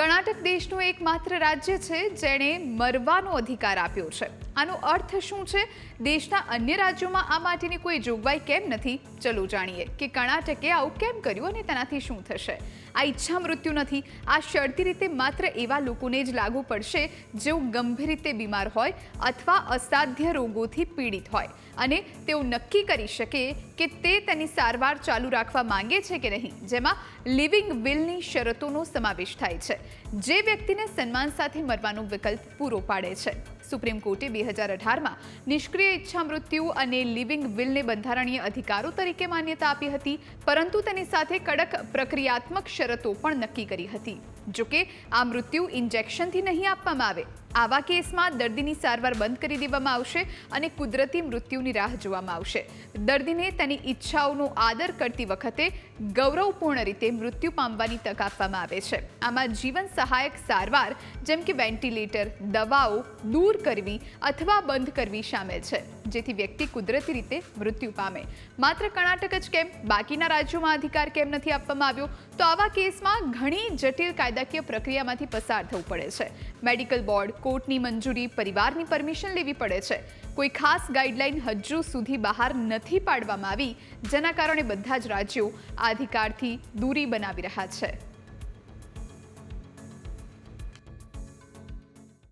કર્ણાટક દેશનું એકમાત્ર રાજ્ય છે જેણે મરવાનો અધિકાર આપ્યો છે. આનો અર્થ શું છે? દેશના અન્ય રાજ્યોમાં આ માટેની કોઈ જોગવાઈ કેમ નથી? ચલો જાણીએ કે કર્ણાટકે આવું કેમ કર્યું અને તેનાથી શું થશે? આ ઈચ્છા મૃત્યુ નથી. આ શરતી રીતે માત્ર એવા લોકોને જ લાગુ પડશે જેઓ ગંભીર રીતે બીમાર હોય અથવા અસાધ્ય રોગોથી પીડિત હોય. અને તેઓ નક્કી કરી શકે કે તે તેની સારવાર ચાલુ રાખવા માંગે છે કે નહીં, જેમાં લિવિંગ વિલની શરતોનો સમાવેશ થાય છે. જે વ્યક્તિને સન્માન સાથે મરવાનો વિકલ્પ પૂરો પાડે છે. સુપ્રીમ કોર્ટે બે હજાર અઢારમાં નિષ્ક્રિય ઈચ્છા મૃત્યુ અને લિવિંગ વિલને બંધારણીય અધિકારો તરીકે માન્યતા આપી હતી, પરંતુ તેની સાથે કડક પ્રક્રિયાત્મક શરતો પણ નક્કી કરી હતી. જોકે, આ મૃત્યુ ઇન્જેક્શનથી નહીં આપવામાં આવે. આવા કેસમાં દર્દીની સારવાર બંધ કરી દેવામાં આવશે અને કુદરતી મૃત્યુની રાહ જોવામાં આવશે. દર્દીને તેની ઈચ્છાઓનો આદર કરતી વખતે ગૌરવપૂર્ણ રીતે મૃત્યુ પામવાની તક આપવામાં આવે છે. આમાં જીવન સહાયક સારવાર જેમ કે વેન્ટિલેટર, દવાઓ દૂર કરવી અથવા બંધ કરવી સામેલ છે, જેથી વ્યક્તિ કુદરતી રીતે મૃત્યુ પામે. માત્ર કર્ણાટક જ કેમ? બાકીના રાજ્યોમાં અધિકાર કેમ નથી આપવામાં આવ્યો? તો આવા કેસમાં ઘણી જટિલ કાયદાકીય પ્રક્રિયામાંથી પસાર થવું પડે છે. મેડિકલ બોર્ડ, કોર્ટની મંજૂરી, પરિવારની પરમિશન લેવી પડે છે. કોઈ ખાસ ગાઈડલાઈન હજુ સુધી બહાર નથી પાડવામાં આવી, જેના કારણે બધા જ રાજ્યો આ અધિકારથી દૂરી બનાવી રહ્યા છે.